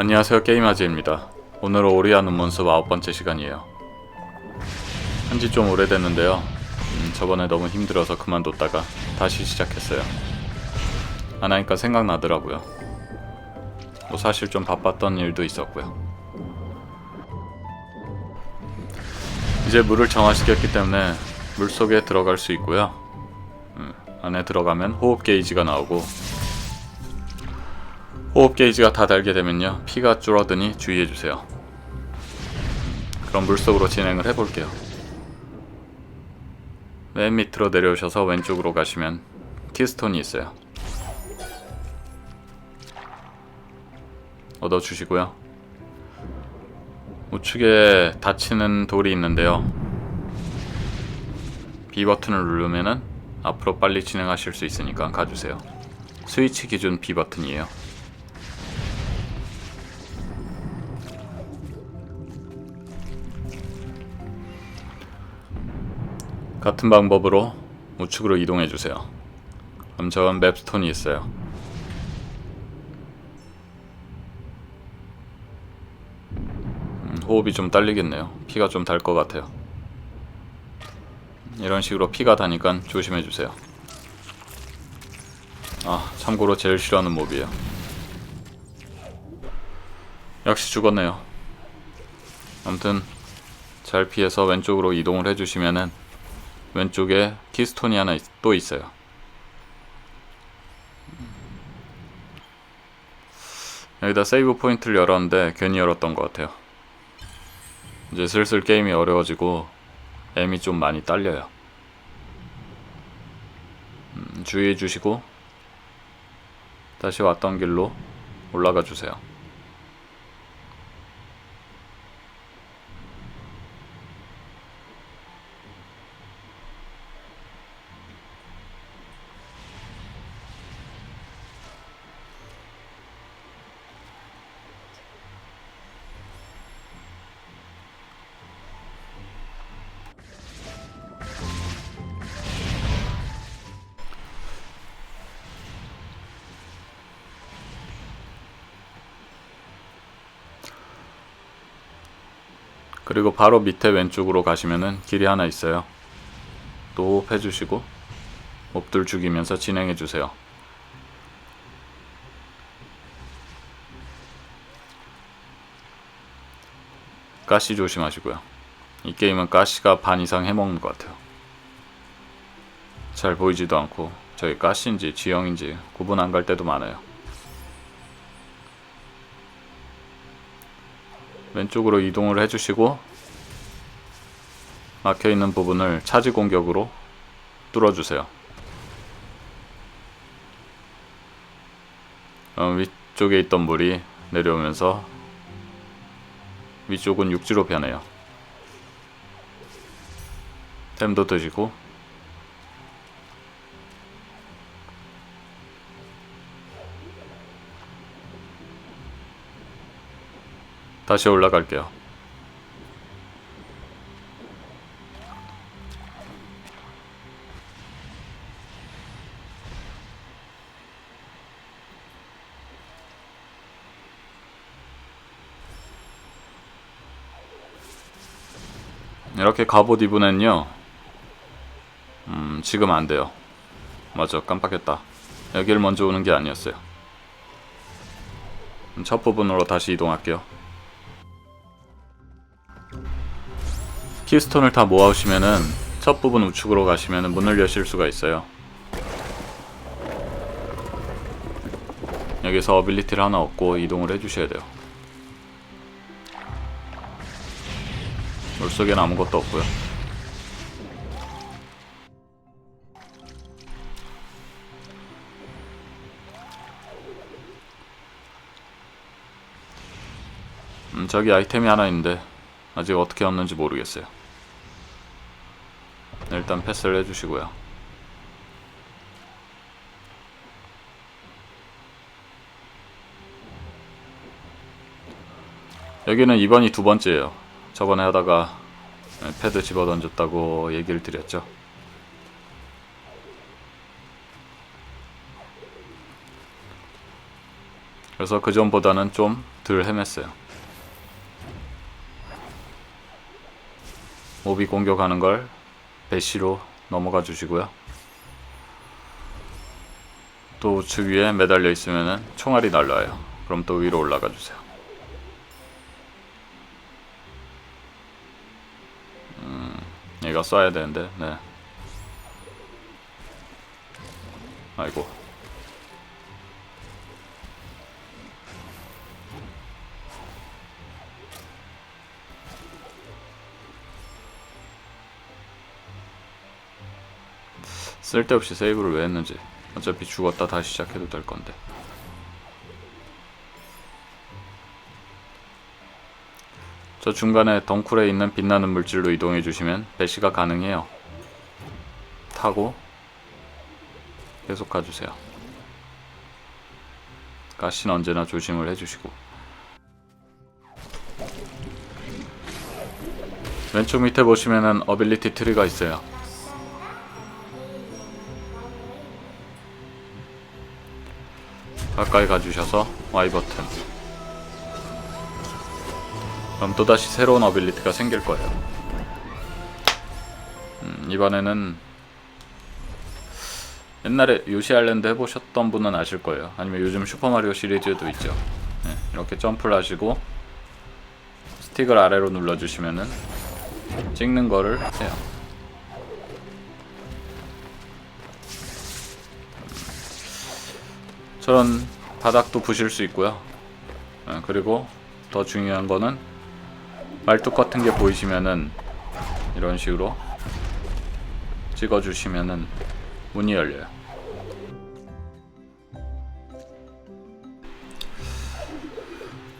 안녕하세요 게임아지입니다. 오늘은 오리아 눈먼숲 아홉 번째 시간이에요. 한지 좀 오래됐는데요. 음, 저번에 너무 힘들어서 그만뒀다가 다시 시작했어요. 안 하니까 생각나더라고요. 뭐 사실 좀 바빴던 일도 있었고요. 이제 물을 정화시켰기 때문에 물 속에 들어갈 수 있고요. 음, 안에 들어가면 호흡 게이지가 나오고 호흡 게이지가 다 달게 되면요. 피가 줄어드니 주의해주세요. 그럼 물속으로 진행을 해볼게요. 맨 밑으로 내려오셔서 왼쪽으로 가시면 키스톤이 있어요. 얻어주시고요. 우측에 닫히는 돌이 있는데요. B 버튼을 누르면은 앞으로 빨리 진행하실 수 있으니까 가주세요. 스위치 기준 B 버튼이에요 같은 방법으로 우측으로 이동해 주세요. 그럼 저건 맵스톤이 있어요. 음, 호흡이 좀 딸리겠네요. 피가 좀 달 것 같아요. 이런 식으로 피가 다니까 조심해 주세요. 아, 참고로 제일 싫어하는 몹이에요. 역시 죽었네요. 아무튼 잘 피해서 왼쪽으로 이동을 해주시면은 왼쪽에 키스톤이 하나 있- 또 있어요. 여기다 세이브 포인트를 열었는데 괜히 열었던 것 같아요. 이제 슬슬 게임이 어려워지고 M이 좀 많이 딸려요. 음, 주의해 주시고 다시 왔던 길로 올라가 주세요. 그리고 바로 밑에 왼쪽으로 가시면은 길이 하나 있어요. 또 호흡해 주시고 몹들 죽이면서 진행해 주세요. 가시 조심하시고요. 이 게임은 가시가 반 이상 해먹는 것 같아요. 잘 보이지도 않고 저기 가시인지 지형인지 구분 안 갈 때도 많아요. 왼쪽으로 이동을 해주시고 막혀 있는 부분을 차지 공격으로 뚫어주세요. 어, 위쪽에 있던 물이 내려오면서 위쪽은 육지로 변해요. 템도 드시고 다시 올라갈게요. 이렇게 갑옷 입은 애는요, 음, 지금 안 돼요. 맞아, 깜빡했다. 여기를 먼저 오는 게 아니었어요. 음, 첫 부분으로 다시 이동할게요. 키스톤을 다 모아오시면은 첫 부분 우측으로 가시면은 문을 여실 수가 있어요. 여기서 어빌리티를 하나 얻고 이동을 해주셔야 돼요. 물속엔 아무것도 없고요. 음, 저기 아이템이 하나 있는데 아직 어떻게 얻는지 모르겠어요. 일단 패스를 해주시고요. 여기는 이번이 두 번째예요. 저번에 하다가 패드 집어 던졌다고 얘기를 드렸죠. 그래서 그 전보다는 좀 덜 헤맸어요. 몹이 공격하는 걸 배시로 넘어가 주시고요. 또 우측 위에 매달려 있으면은 총알이 날라와요. 그럼 또 위로 올라가 주세요. 음, 얘가 쏴야 되는데, 네. 아이고. 쓸데없이 세이브를 왜 했는지 어차피 죽었다 다시 시작해도 될 건데. 저 중간에 덩쿨에 있는 빛나는 물질로 이동해 주시면 배시가 가능해요. 타고 계속 가주세요. 가시는 언제나 조심을 해주시고. 왼쪽 밑에 보시면은 어빌리티 트리가 있어요 가까이 가주셔서 Y 버튼. 그럼 또다시 새로운 어빌리티가 생길 거예요. 음, 이번에는 옛날에 요시 아일랜드 해보셨던 분은 아실 거예요. 아니면 요즘 슈퍼마리오 시리즈에도 있죠. 네, 이렇게 점프를 하시고 스틱을 아래로 눌러주시면은 찍는 거를 해요. 저런 바닥도 부실 수 있고요. 어, 그리고 더 중요한 거는 말뚝 같은 게 보이시면은 이런 식으로 찍어주시면은 문이 열려요.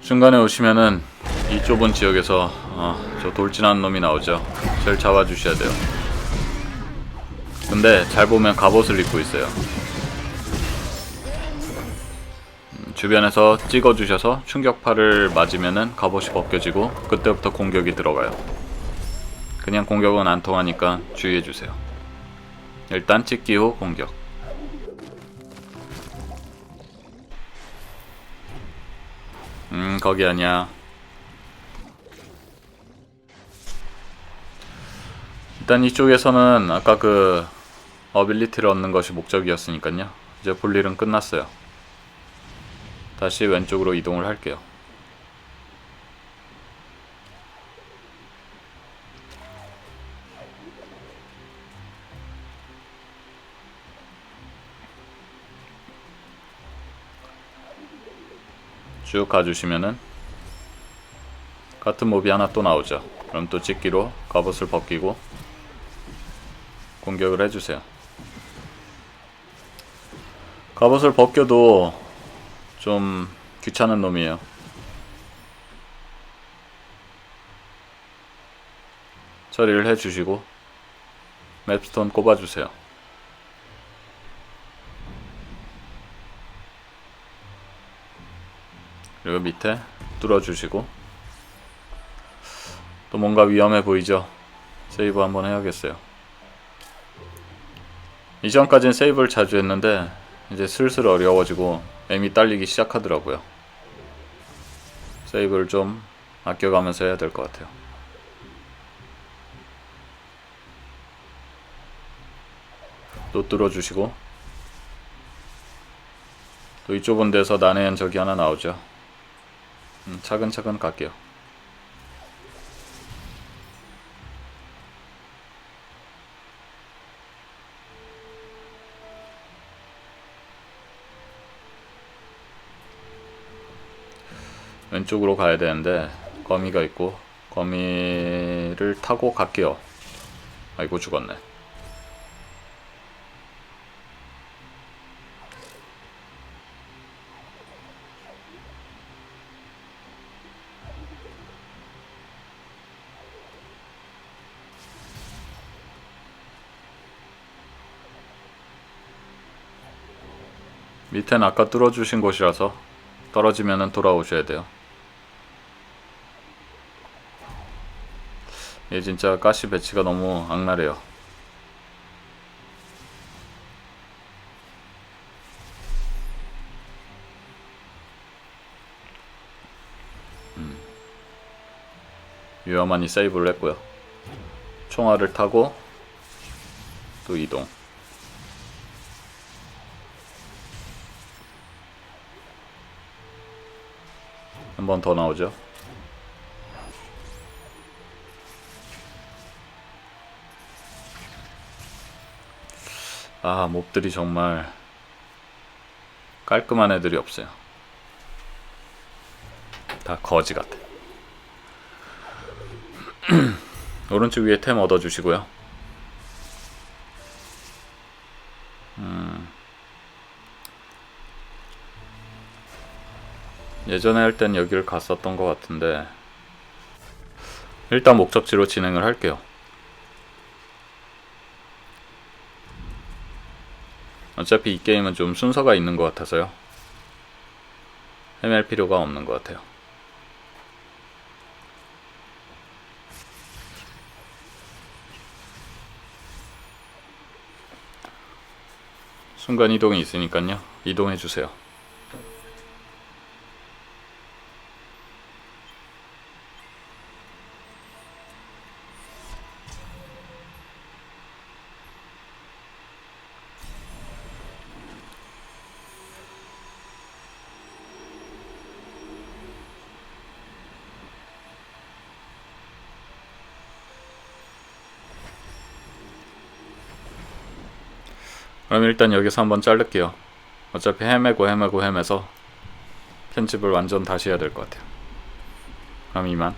중간에 오시면은 이 좁은 지역에서 어, 저 돌진하는 놈이 나오죠. 절 잡아주셔야 돼요. 근데 잘 보면 갑옷을 입고 있어요. 주변에서 찍어주셔서 충격파를 맞으면은 갑옷이 벗겨지고 그때부터 공격이 들어가요. 그냥 공격은 안 통하니까 주의해주세요. 일단 찍기 후 공격. 음, 거기 아니야. 일단 이쪽에서는 아까 그 어빌리티를 얻는 것이 목적이었으니까요. 이제 볼 일은 끝났어요. 다시 왼쪽으로 이동을 할게요. 쭉 가주시면은 같은 몹이 하나 또 나오죠. 그럼 또 찍기로 갑옷을 벗기고 공격을 해주세요. 갑옷을 벗겨도 좀 귀찮은 놈이에요. 처리를 해주시고 맵스톤 꼽아주세요. 그리고 밑에 뚫어주시고 또 뭔가 위험해 보이죠? 세이브 한번 해야겠어요. 이전까진 세이브를 자주 했는데 이제 슬슬 어려워지고 M이 딸리기 시작하더라고요. 세이브를 좀 아껴가면서 해야 될 것 같아요. 또 뚫어주시고 또이 좁은 데서 난해한 적이 하나 나오죠. 음, 차근차근 갈게요. 왼쪽으로 가야 되는데 거미가 있고 거미를 타고 갈게요. 아이고 죽었네. 밑엔 아까 뚫어주신 곳이라서 떨어지면은 돌아오셔야 돼요. 얘 진짜 가시 배치가 너무 악랄해요. 음. 유야만이 세이브를 했고요. 총알을 타고 또 이동. 한 번 더 나오죠? 아, 몹들이 정말 깔끔한 애들이 없어요. 다 거지 같아. 오른쪽 위에 템 얻어주시고요. 음. 예전에 할 땐 여기를 갔었던 것 같은데 일단 목적지로 진행을 할게요. 어차피 이 게임은 좀 순서가 있는 것 같아서요. 헤맬 필요가 없는 것 같아요. 순간 이동이 있으니까요. 이동해 주세요. 그럼 일단 여기서 한번 자를게요. 어차피 헤매고 헤매고 헤매서 편집을 완전 다시 해야 될 것 같아요. 그럼 이만.